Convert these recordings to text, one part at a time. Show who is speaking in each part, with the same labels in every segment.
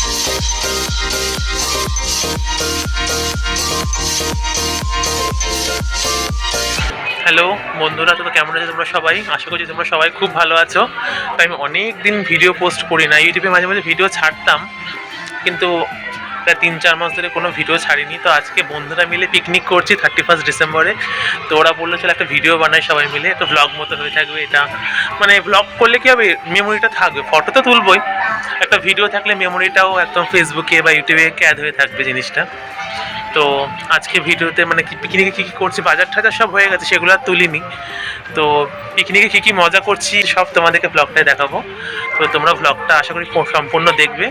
Speaker 1: Hello, বন্ধুরা, তো কেমন আছো তোমরা সবাই? আশা করছি তোমরা সবাই খুব ভালো আছো। তাই আমি অনেক দিন ভিডিও পোস্ট করি না, ইউটিউবে মাঝে মাঝে ভিডিও ছাড়তাম, কিন্তু প্রায় তিন চার মাস ধরে কোনো ভিডিও ছাড়িনি। তো আজকে বন্ধুরা মিলে পিকনিক করছি থার্টি ফার্স্ট ডিসেম্বরে তো ওরা বলল, চলো একটা ভিডিও বানাই সবাই মিলে। একটা ব্লগ মতো হয়ে থাকবে এটা। মানে ব্লগ করলে কি হবে? মেমোরিটা থাকবে ফটো তো তুলবই। একটা ভিডিও থাকলে মেমোরিটাও একদম ফেসবুকে বা ইউটিউবে ক্যাদ হয়ে থাকবে জিনিসটা। তো আজকে ভিডিওতে মানে পিকনিকে কী কী করছি, বাজার ঠাজার সব হয়ে গেছে, সেগুলো আর তুলিনি। তো পিকনিকে কী কী মজা করছি, সব তোমাদেরকে ব্লগটায় দেখাবো। তো তোমরা ব্লগটা আশা করি সম্পূর্ণ দেখবে।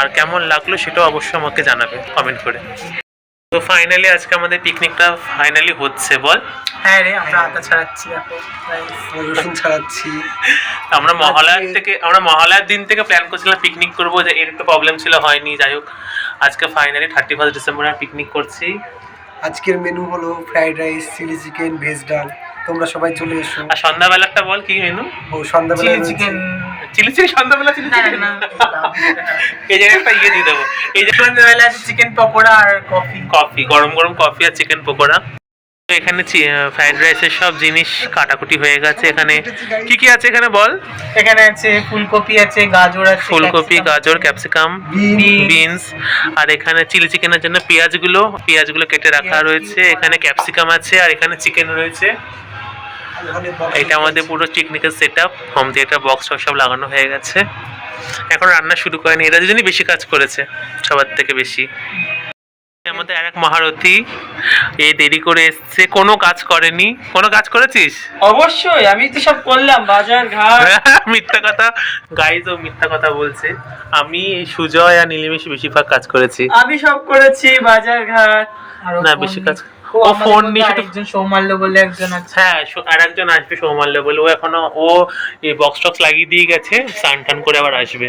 Speaker 1: আর কেমন লাগল সেটাও অবশ্যই আমাকে জানাবে কমেন্ট করে। তো ফাইনালি আজকে আমাদের পিকনিকটা ফাইনালি হচ্ছে বল।
Speaker 2: হ্যাঁ রে আমরা আটা ছাড়াচ্ছি
Speaker 3: রসুন ছাড়াচ্ছি।
Speaker 1: আমরা মহালয়ার থেকে আমরা মহালয়ার দিন থেকে প্ল্যান করছিলাম পিকনিক করব যে এর একটু প্রবলেম ছিল হয়নি। যাই হোক আজকে ফাইনালি থার্টি ফার্স্ট ডিসেম্বরে পিকনিক করছি।
Speaker 3: আজকের মেনু হলো fried rice chilli chicken veg ডাল। তোমরা সবাই চলে এসো।
Speaker 1: আর সন্ধ্যাবেলাটা বল কি মেনু
Speaker 3: ও সন্ধ্যাবেলা
Speaker 2: চিলি চিকেন
Speaker 1: চিলি চিকেন সন্ধ্যাবেলা চিলি
Speaker 2: না
Speaker 1: এই জায়গায় একটা ইয়ে দিয়ে দেবো। এই যে
Speaker 2: সন্ধ্যাবেলা চিকেন পকোড়া আর কফি।
Speaker 1: কফি গরম গরম কফি আর চিকেন পকোড়া। তো এখানে ফ্রাইড রাইসের সব জিনিস কাটাকুটি হয়ে গেছে এখানে। কি কি আছে এখানে বল?
Speaker 2: এখানে আছে ফুলকপি আছে গাজর আছে
Speaker 1: ফুলকপি গাজর ক্যাপসিকাম বিনস আর এখানে চিলি চিকেনের জন্য পেঁয়াজগুলো পেঁয়াজগুলো কেটে রাখা রয়েছে। এখানে ক্যাপসিকাম আছে আর এখানে চিকেন রয়েছে। এটা আমাদের পুরো পিকনিকের set up home theatre box সব লাগানো হয়ে গেছে। এখন রান্না শুরু করেনি এরা দুজনই বেশি কাজ করেছে সবার থেকে বেশি। আমাদের আর এক মহারথী এ দেরি করে এসছে কোনো কাজ করেনি। কোনো কাজ করেছিস?
Speaker 2: অবশ্যই আমি তো সব করলাম বাজার ঘাট।
Speaker 1: মিথ্যা কথা। গাইজ ও মিথ্যা কথা বলছে। আমি সুজয় আর নীলিমেশি বেশিরভাগ কাজ করেছি।
Speaker 2: আমি সব করেছি বাজার ঘাট
Speaker 1: না বেশি কাজ
Speaker 2: ও
Speaker 1: ফোন নিয়ে
Speaker 2: আরেকজন সৌমাল্য বলে একজন আছে।
Speaker 1: হ্যাঁ আর একজন আসবে সৌমাল্য বলে। ও এখনও ও এই বক্স টক্স লাগিয়ে দিয়ে গেছে স্নান টান করে আবার আসবে।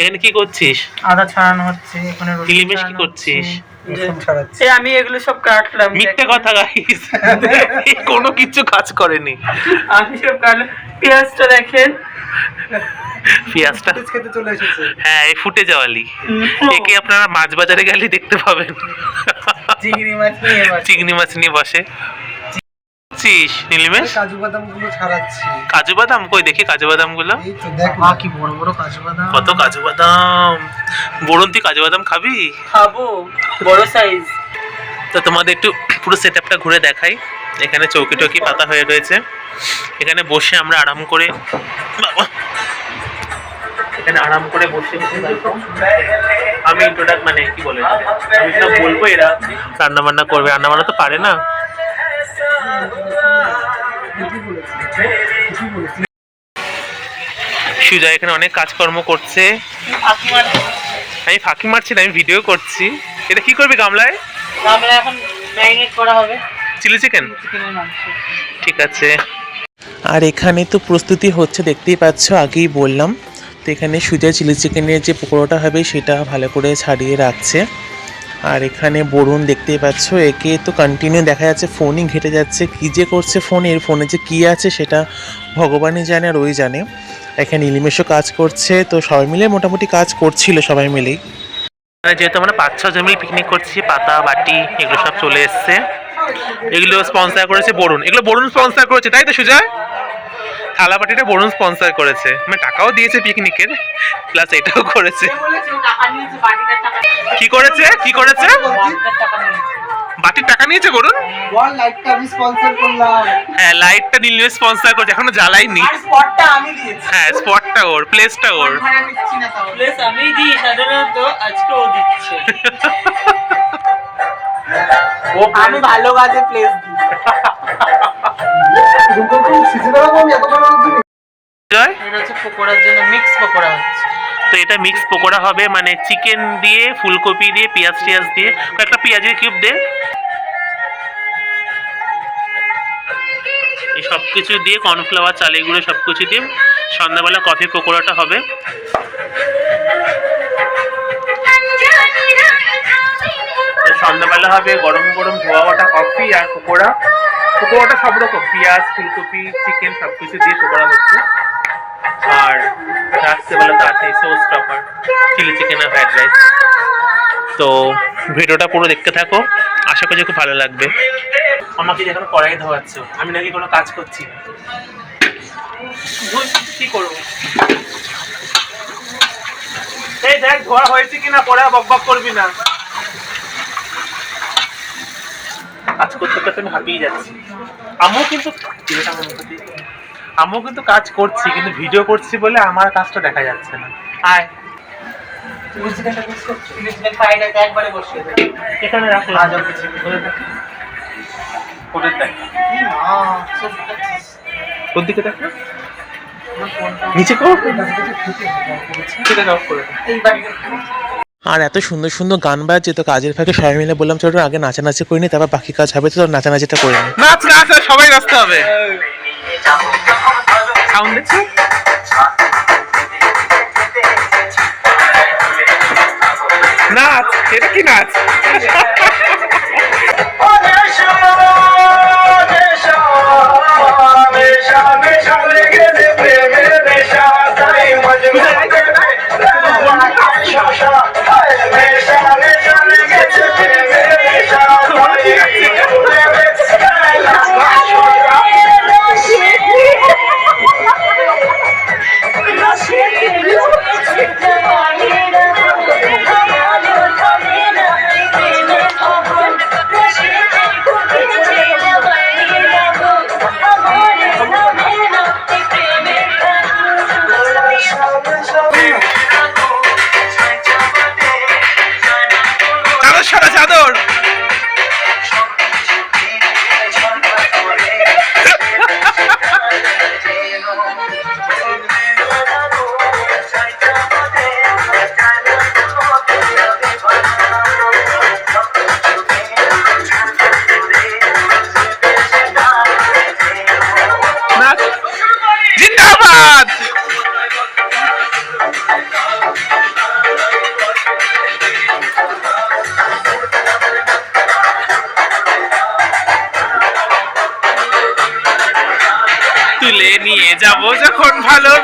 Speaker 1: এখানে কি করছিস?
Speaker 2: আদা ছাড়ানো হচ্ছে এখানে রসুন
Speaker 1: কি করছিস?
Speaker 2: আমি এগুলো সব কাটলাম।
Speaker 1: মিথ্যে কথা গাইস কোনো কিছু কাজ করেনি।
Speaker 2: আমি সব কাটলাম। পেঁয়াজটা দেখেন।
Speaker 1: পেঁয়াজটা
Speaker 3: চলে এসেছে।
Speaker 1: হ্যাঁ এই ফুটে যাওয়ালি। একে আপনারা মাছ বাজারে গেলে দেখতে পাবেন।
Speaker 2: চিংড়ি মাছ নিয়ে
Speaker 1: চিংড়ি মাছ নিয়ে বসে। চিস নীলিমেশ
Speaker 3: কাজু বাদামগুলো ছাড়াচ্ছি।
Speaker 1: কাজু বাদাম? কই দেখি কাজু বাদামগুলো
Speaker 3: এই তো দেখ
Speaker 2: বাবা কি বড় বড় কাজু বাদাম।
Speaker 1: কত কাজু বাদাম। বরুণ কাজু বাদাম খাবি?
Speaker 2: খাব বড় সাইজ
Speaker 1: তো তোমাদের একটু পুরো সেট আপটা ঘুরে দেখাই। এখানে চৌকি টৌকি পাতা হয়ে রয়েছে। এখানে বসে আমরা আরাম করে বাবা এখানে আরাম করে বসে বসে আমি ইন্ট্রোডাক্ট মানে কি বলে আমি সব বলব এরা রান্না বান্না করবে। রান্না বান্না তো পারে না। সুজয় এখানে অনেক কাজকর্ম করছে। আমি ফাঁকি মারছি না আমি ভিডিও করছি। এটা কি করবি গামলায়?
Speaker 2: আমরা এখন ম্যারিনেট করা হবে।
Speaker 1: Chilli chicken? ঠিক আছে। আর এখানে তো প্রস্তুতি হচ্ছে দেখতেই পাচ্ছ আগেই বললাম। তো এখানে সুজা চিলি চিকেনের যে পকোড়াটা হবে সেটা ভালো করে ছাড়িয়ে রাখছে। আর এখানে বরুণ দেখতেই পাচ্ছ, একে তো কন্টিনিউ দেখা যাচ্ছে ফোনই ঘেটে যাচ্ছে। কী যে করছে ফোনে এর ফোনে যে কী আছে সেটা ভগবানই জানে আর ওই জানে। এখানে ইলিমেশও কাজ করছে, তো সবাই মিলে মোটামুটি কাজ করছিল সবাই মিলেই। যেহেতু আমরা পাঁচ ছজন মিলে পিকনিক করছি, পাতা, বাটি, এগুলো সব চলে এসছে। এগুলো স্পন্সর করেছে বরুণ। এগুলো বরুণ স্পন্সর করেছে, তাই তো সুজয় থালা বাটিটা বরুণ স্পন্সর করেছে। মানে টাকাও দিয়েছে পিকনিকের প্লাস এটাও করেছে। কি করেছে? কি করেছে? বাটির টাকা নিয়েছে বরুণ?
Speaker 3: লাইটটা আমি স্পন্সর করলাম।
Speaker 1: হ্যাঁ লাইটটা নীলিমে স্পন্সর করেছে এখনও জ্বালাইনি
Speaker 2: স্পটটা আমি দিয়েছি।
Speaker 1: হ্যাঁ স্পটটা ওর প্লেসটা ওর।
Speaker 2: প্লেস আমি দিই সাধারণত আজকে ও দিচ্ছে।
Speaker 1: ও
Speaker 2: আমি ভালো কাজে প্লেস দিই।
Speaker 3: সিজে দেওয়া আমি এত বড় জন্য
Speaker 1: জয়।
Speaker 2: এটা হচ্ছে পকোড়ার জন্য মিক্স পকোড়া হচ্ছে।
Speaker 1: তো এটা মিক্স পকোড়া হবে মানে চিকেন দিয়ে ফুলকপি দিয়ে পেঁয়াজ টিয়াজ দিয়ে। একটা পেঁয়াজের কিউব দে। এই সব কিছু দিয়ে কর্নফ্লাওয়ার চালের গুঁড়ো সব কিছু দিয়ে সন্ধ্যাবেলা কফি পকোড়াটা হবে। সন্ধ্যাবেলা হবে, গরম গরম ধোয়া ওটা কফি আর পকোড়া। পকোড়াটা সব রকম, পেঁয়াজ, ফুলকপি চিকেন সব কিছু দিয়ে পকোড়া হচ্ছে আর রাত্রেবেলা তো আছে সোস টপার চিলি চিকেন আর ফ্রাইড রাইস তো ভিডিওটা পুরো দেখতে থাকো, আশা করছি খুব ভালো লাগবে। আমাকে এখন কড়াই ধোয়াচ্ছ, আমি নাকি কোনো কাজ করছি কি করব? এই দেখ, ধোয়া হয়েছে কিনা, পরে বক বক করবি না। কাজ করতে করতে আমি হাঁপিয়ে যাচ্ছি। আমিও কিন্তু আমিও কিন্তু কাজ করছি কিন্তু ভিডিও করছি বলে আমার কাজটা দেখা যাচ্ছে না। আয়। এখানে রাখলাম ওদের দেখ। ওর দিকে দেখ না। নিচে কর। অফ আর এত সুন্দর সুন্দর গান বাজছে তো কাজের ফাঁকে সবাই মিলে বললাম চলো আগে নাচানাচি করে নি তারপর বাকি কাজ হবে তো নাচানাচিটা করে নি নাচ নাচ সবাই নাচতে হবে সাউন্ড নাচ এটা কি নাচ চাদর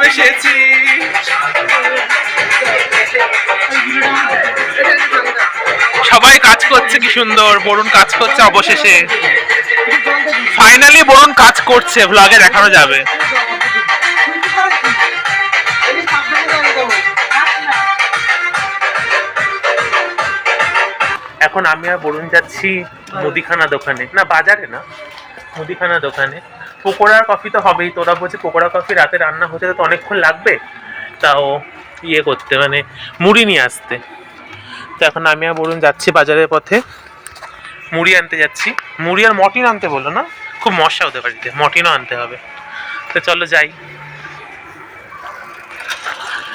Speaker 1: ভালোবেসেছি। সবাই কাজ করছে কি সুন্দর, বরুণ কাজ করছে অবশেষে। ফাইনালি বরুণ কাজ করছে ভ্লগে দেখানো যাবে। এখন আমি আর বরুণ যাচ্ছি মুদিখানা দোকানে। না, বাজারে না, মুদিখানা দোকানে। পকোড়ার কফি তো হবেই। তোরা বলছে পকোড়া কফি রাতে রান্না হতে তো অনেকক্ষণ লাগবে? তাও ইয়ে করতে মানে মুড়ি নিয়ে আসতে। তো এখন আমি আর বলুন যাচ্ছি বাজারের পথে। মুড়ি আনতে যাচ্ছি। মুড়ি আর মটিন আনতে বলল না? খুব মশা ওদের বাড়িতে। মটিনও আনতে হবে। তো চলো যাই।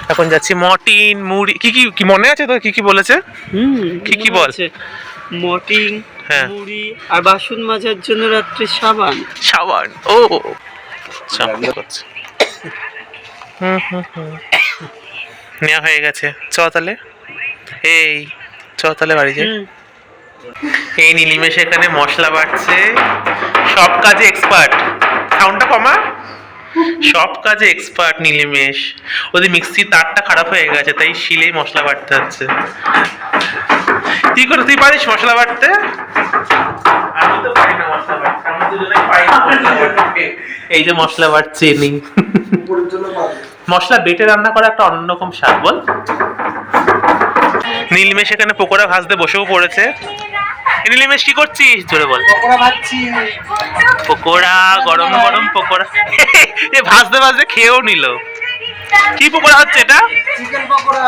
Speaker 1: এখন যাচ্ছি মটিন মুড়ি। কি কি কি মনে আছে তোর? কি কি বলেছে?
Speaker 2: হুম
Speaker 1: কি কি বল?
Speaker 2: মটিং
Speaker 1: হ্যাঁ।
Speaker 2: মুড়ি আর বাসন মাজার জন্য রাত্রে সাবান।
Speaker 1: সাবান ও। আচ্ছা, হুম হুম হুম। নেওয়া হয়ে গেছে। চ তাহলে। এই চ তাহলে বাড়ি যাই। এই নীলিমেশ এখানে মশলা বাটছে সব কাজে এক্সপার্ট সাউন্ডটা কমা। সব কাজে এক্সপার্ট নীলিমেশ ওদের মিক্সির তারটা খারাপ হয়ে গেছে তাই শিলেই মশলা বাটতে হচ্ছে। কি করে তুই পারিস? মশলা বাটতে? আমি তো পারি না মশলা বাটতে আমরা দুজনেই পারি না মশলা বাটতে। এই যে মশলা বাটছে
Speaker 3: পাবে
Speaker 1: মশলা বেটে রান্না করা একটা অন্যরকম স্বাদ বল। নীলমেশ এখানে পকোড়া ভাজতে বসেও পড়েছে। নীলিমেশ কি করছিস? জোরে বল।
Speaker 3: পকোড়া ভাজছি
Speaker 1: পকোড়া গরম গরম পকোড়া। এ ভাজতে ভাজতে খেয়েও নিল। কি পকোড়া হচ্ছে এটা?
Speaker 3: চিকেন পকোড়া।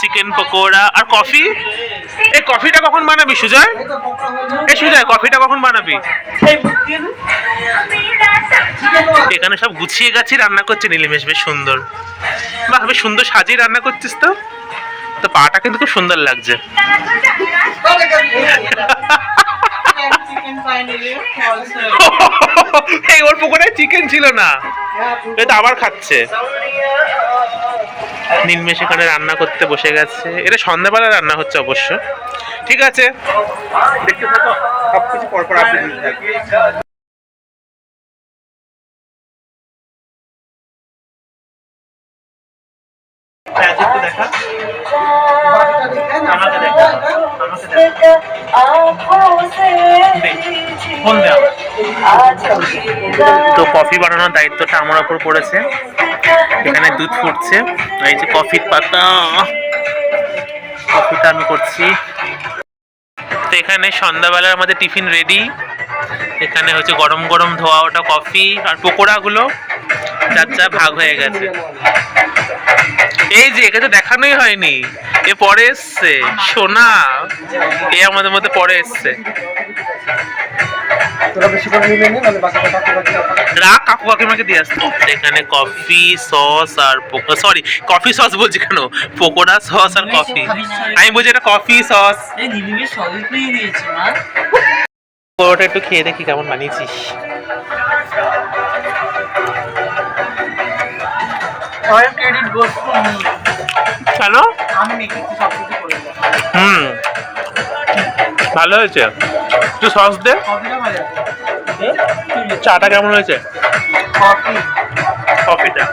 Speaker 1: চিকেন পকোড়া। আর কফি? এই কফিটা কখন বানাবি, সুজয়?
Speaker 3: এই
Speaker 1: সুজয়, কফিটা কখন বানাবি? এখানে সব গুছিয়ে গাছি রান্না করছে নীলিমেশ বেশ সুন্দর। বাহ, বেশ সুন্দর সাজিয়ে রান্না করছিস তো? তো পাটা কিন্তু খুব সুন্দর লাগছে। এই ওর পুকুরে চিকেন ছিল না। এটা আবার খাচ্ছে। নীলমেশ এখানে রান্না করতে বসে গেছে। এটা সন্ধ্যাবেলা রান্না হচ্ছে অবশ্য। ঠিক আছে? দেখতে থাকো সবকিছু পরপর তো কফি বানানোর দায়িত্বটা আমার ওপর পড়েছে। এখানে দুধ ফুটছে। এই যে কফির পাতা। কফিটা আমি করছি। তো এখানে সন্ধ্যাবেলার আমাদের টিফিন রেডি এখানে হচ্ছে গরম গরম ধোয়া ওটা কফি আর পকোড়াগুলো। যার যা ভাগ হয়ে গেছে। এই যে একে তো দেখানোই হয়নি। এ পরে এসছে। সোনা এ আমাদের মধ্যে পরে এসছে।
Speaker 3: তোরা বেশি করে নিলে নে মানে বাকিটা কাকু
Speaker 1: রাগ কাকু কাকিমাকে দিয়ে আসতো। এখানে কফি সস আর সরি কফি সস বলছি কেন? পকোড়া সস আর কফি। আমি বলছি এটা কফি সস। পরোটা একটু খেয়ে দেখি কেমন বানিয়েছিস।
Speaker 2: ক্রেডিট
Speaker 1: কেন?
Speaker 2: আমি মেখেছি সব কিছু করে
Speaker 1: হুম। ভালো হয়েছে। একটু সস দে। চাটা কেমন হয়েছে?
Speaker 2: কফি।
Speaker 1: কফিটা।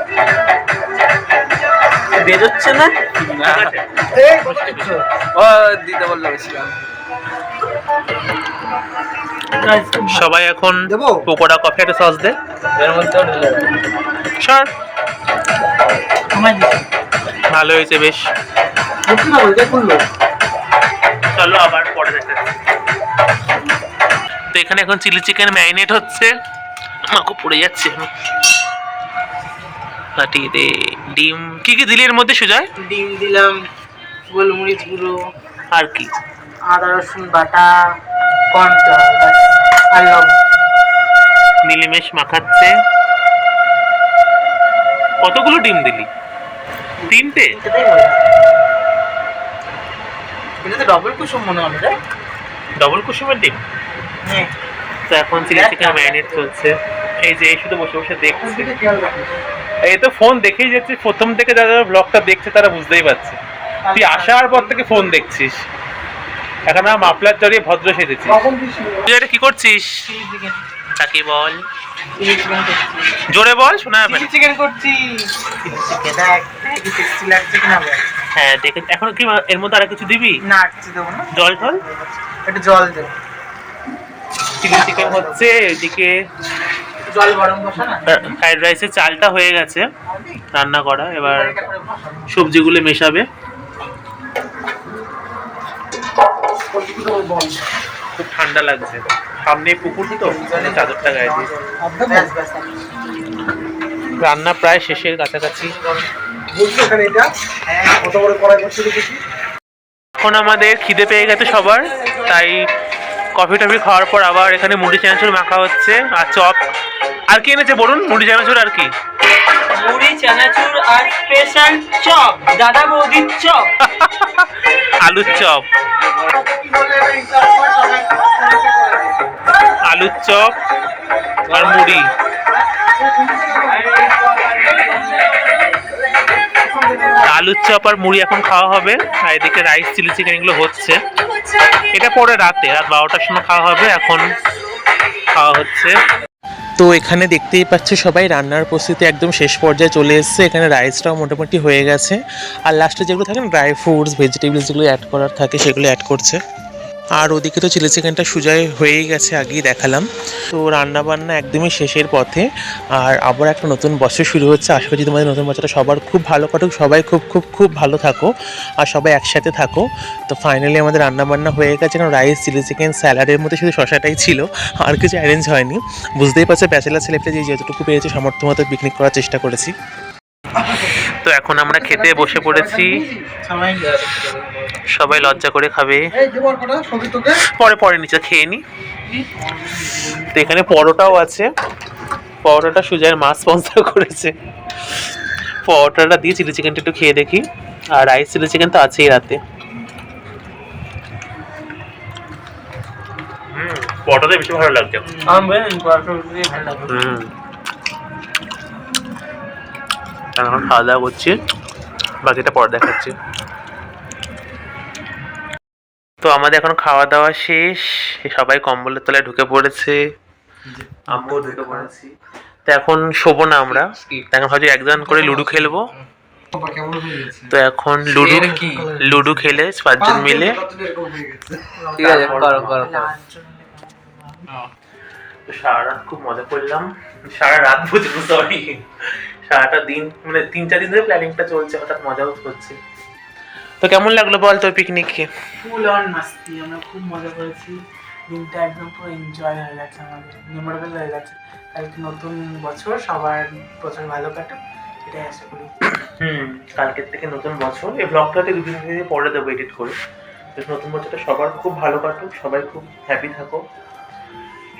Speaker 2: বেরোচ্ছে না? ও দিতে বলল বেশিলাম
Speaker 1: সবাই এখন
Speaker 3: দেবো?
Speaker 1: পকোড়া কফি একটা সস দে।
Speaker 2: এর মধ্যে
Speaker 1: সর ভালো হয়েছে বেশ। চলো আবার পরে দেখা তো এখানে এখন চিলি চিকেন ম্যারিনেট হচ্ছে। আমাকে পড়ে যাচ্ছে কাটিয়ে দে ডিম। কি কি দিলি এর মধ্যে সুজয়
Speaker 2: ডিম দিলাম গোলমরিচ গুঁড়ো।
Speaker 1: আর কি?
Speaker 2: আদা রসুন বাটা কর্নফ্লাওয়ার আর লবণ।
Speaker 1: নীলিমেশ মাখাচ্ছে। কতগুলো ডিম দিলি? তিনটে?
Speaker 2: এটা তো ডবল কুসুম মনে হলো রে।
Speaker 1: ডবল কুসুমের ডিম
Speaker 2: হ্যাঁ।
Speaker 1: তো এখন চিলি চিকেন ম্যারিনেট চলছে। এই যে শুধু বসে বসে দেখছে। এই তো ফোন দেখেই যাচ্ছে প্রথম থেকে যারা ব্লগটা দেখছে তারা বুঝতেই পারছে। তুই আসার পর থেকে ফোন দেখছিস। এখন আর মাফলার জড়িয়ে ভদ্র সেজেছিস। তুই এটা কি করছিস? তাকে বল।
Speaker 2: চিকেন
Speaker 1: জোরে বল শোনা যাবে
Speaker 2: চিকেন করছি। চিকেন
Speaker 1: হ্যাঁ দেখে এখন কি এর মধ্যে আর কিছু দিবি?
Speaker 2: না দেবো না।
Speaker 1: জল টল?
Speaker 2: একটু জল দে।
Speaker 1: চিলি চিকেন হচ্ছে এদিকে
Speaker 2: একটু জল গরম বসা না?
Speaker 1: ফ্রাইড রাইসের চালটা হয়ে গেছে। রান্না করা এবার সবজিগুলো মেশাবে। খুব ঠান্ডা লাগছে। সামনে পুকুর তো চাদরটা গায়ে দিয়ে। রান্না প্রায় শেষের কাছাকাছি।
Speaker 3: এখন
Speaker 1: আমাদের খিদে পেয়ে গেছে সবার তাই কফি টফি খাওয়ার পর আবার এখানে মুড়ি চানাচুর মাখা হচ্ছে আর চপ। আর কি এনেছে বলুন? মুড়ি চানাচুর আর কি?
Speaker 2: মুড়ি চানাচুর আর স্পেশাল চপ দাদা বৌদির চপ।
Speaker 1: আলুর চপ। আলুর চপ আর মুড়ি। আলুর চপ আর মুড়ি এখন খাওয়া হবে, আর এদিকে রাইস চিলি চিকেন এগুলো হচ্ছে। এটা পরে রাতে, রাত বারোটার সময় খাওয়া হবে, এখন খাওয়া হচ্ছে। তো এখানে দেখতেই পাচ্ছ সবাই, রান্নার প্রস্তুতি একদম শেষ পর্যায়ে চলে এসেছে। এখানে রাইসটাও মোটামুটি হয়ে গেছে। আর লাস্টে যেগুলো থাকে ড্রাই ফ্রুটস ভেজিটেবলস যেগুলো অ্যাড করার থাকে, সেগুলো অ্যাড করছে। আর ওদিকে তো চিলি চিকেনটা সুজয় হয়েই গেছে, আগেই দেখালাম। তো রান্না বান্না একদমই শেষের পথে। আর আবার একটা নতুন বছর শুরু হচ্ছে। আশা করছি তোমাদের নতুন বছরটা সবার খুব ভালো কাটুক। সবাই খুব খুব খুব ভালো থাকো। আর সবাই একসাথে থাকো। তো ফাইনালি আমাদের রান্নাবান্না হয়ে গেছে। কারণ রাইস চিলি চিকেন স্যালাডের মধ্যে শুধু শশাটাই ছিল। আর কিছু অ্যারেঞ্জ হয়নি। বুঝতেই পারছ ব্যাচেলার ছেলেপটা যে যতটুকু পেয়েছে সামর্থ্য মতো পিকনিক করার চেষ্টা করেছি। তো এখন আমরা খেতে বসে পড়েছি।
Speaker 2: সবাই
Speaker 1: লজ্জা করে খাবে। পরে পরে নিচে খেয়ে নি। তো এখানে পরোটাও আছে। পরোটাটা সুজয়ের মা স্পন্সর করেছে। পরোটাটা দিয়ে চিলি চিকেনটা একটু খেয়ে দেখি। আর রাইস চিলি চিকেন তো আছেই রাতে। হুম পরোটাটা বেশি ভালো লাগছে।
Speaker 2: ভালো লাগে
Speaker 1: হুম। এখন খাওয়া দাওয়া করছি। বাকিটা পরে দেখাচ্ছি। তো আমাদের এখন খাওয়া দাওয়া শেষ। সবাই কম্বলের তলায় ঢুকে পড়েছে। আমিও ঢুকে পড়েছি। তো এখন শোবো না আমরা। এখন ভাবছি একজন করে লুডো খেলব। তো এখন লুডো? লুডো খেলে পাঁচজন মিলে।
Speaker 4: ঠিক আছে করো করো
Speaker 1: তো সারা রাত খুব মজা করলাম। সারা রাত বুঝব সরি সারাটা দিন মানে তিন চার দিন ধরে প্ল্যানিংটা চলছে হঠাৎ মজাও হচ্ছে। তো কেমন লাগল বল তোর পিকনিকে
Speaker 2: ফুল অন মাস্তি আমরা খুব মজা করেছি। দিনটা একদম পুরো এনজয় হয়ে গেছে আমাদের মেমোরেবল হয়ে গেছে। কালকে নতুন বছর সবার বছর ভালো কাটুক এটাই আশা করি।
Speaker 1: হুম কালকের থেকে নতুন বছর। এই ব্লগটাতে দুদিন পরে দেবো এডিট করে। নতুন বছরটা সবার খুব ভালো কাটুক সবাই খুব হ্যাপি থাকো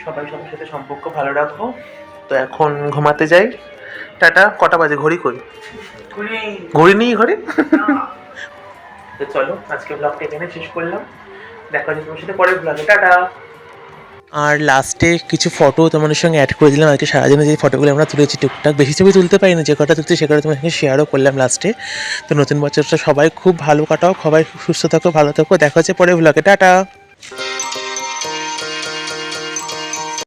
Speaker 1: সবাই সবার সাথে সম্পর্ক ভালো রাখো। তো এখন ঘুমাতে যাই। টাটা কটা বাজে? ঘড়ি কই?
Speaker 2: কুড়ি
Speaker 1: ঘড়ি নেই ঘরে তো চলো আজকে ব্লগটা এখানে শেষ করলাম। দেখা হচ্ছে তোমার সাথে পরের ব্লগে টাটা! আর লাস্টে কিছু ফটো তোমাদের সঙ্গে অ্যাড করে দিলাম। আজকে সারাদিনে যে ফটোগুলো আমরা তুলেছি টুকটাক বেশি ছবি তুলতে পারি না যে কটা তুলছি সে কটা তোমার সঙ্গে শেয়ারও করলাম লাস্টে তো নতুন বছরটা সবাই খুব ভালো কাটাও সবাই সুস্থ থাকো ভালো থাকো। দেখা হচ্ছে পরে ব্লগে টাটা!